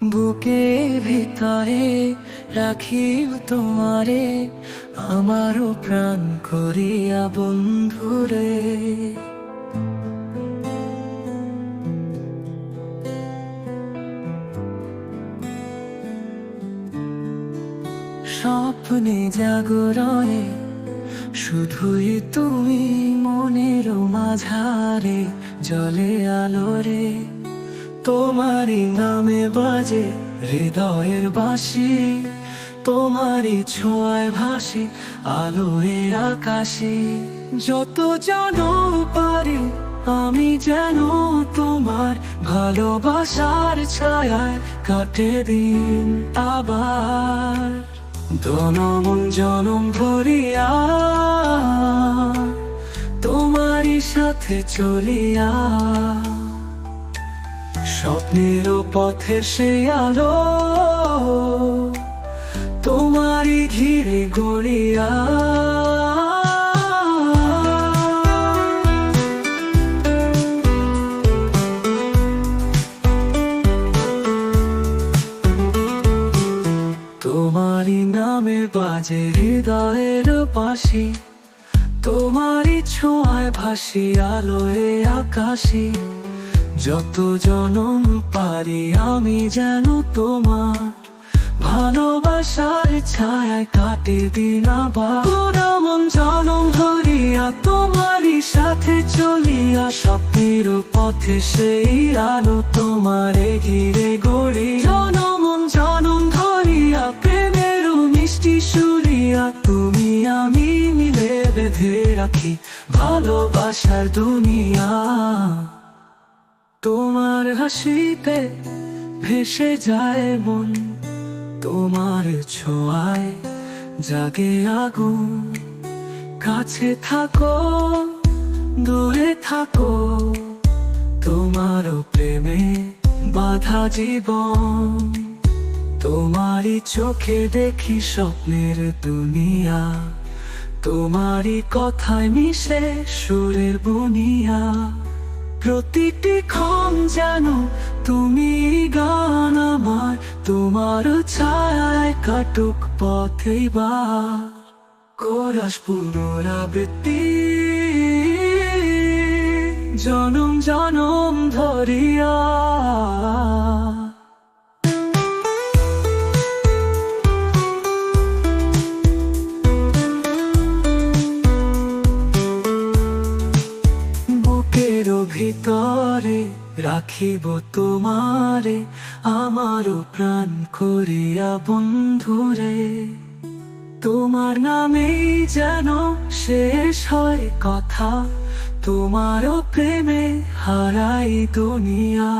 বুকে ভিতরে রাখি তোমারে, আমারও প্রাণ করিয়া বন্ধুরে স্বপ্নে জাগরণে শুধুই তুমি মনের মাঝারে জলে আলোরে তোমারই নামে বাজে হৃদয়ের বাসি তোমারই ছোঁয়ায় ভাসি আলোয় আকাশে। যত জানো পারি আমি যেন তোমার ভালোবাসার ছায়ায় কাটে দিন আবার। জনম জনম ভরিয়া, তোমারই সাথে চলিয়া স্বপ্নের পথে সে আলো তোমারই ঘিরে গড়িয়া। তোমারই নামে বাজে হৃদয়ের পাশি, তোমারই ছোঁয়ায় ভাসি আলোয় আকাশি। যত জনম পারি আমি যেন তোমার ভালোবাসার ছায় কাটে দিন মন জনম ধরিয়া তোমারই সাথে চলিয়া, স্বপ্নের পথে সেই আলো তোমারে ঘিরে গড়ি। জনম জনম ধরিয়া, প্রেমের মিষ্টি সুরিয়া, তুমি আমি মিলে বেঁধে রাখি ভালোবাসার দুনিয়া। তোমার হাসিতে ভেসে যায় মন, তোমার ছোঁয়ায় জাগে আগুন। কাছে থাকো, দূরে থাকো, তোমার প্রেমে বাধা জীবন। তোমারই চোখে দেখি স্বপ্নের দুনিয়া, তোমারই কথায় মিশে সুরের বুনিয়া। প্রতিটি ক্ষণ জানো তুমি গান আমার তোমার ছায় কাটুক পথে বা। করাস পুনরাবৃত্তি, জনম জনম ধরিয়া ভিতরে রাখিব তোমারে, আমারও প্রাণ করিয়া বন্ধুরে। তোমার নামে যেন শেষ হয় কথা, তোমারও প্রেমে হারাই দুনিয়া।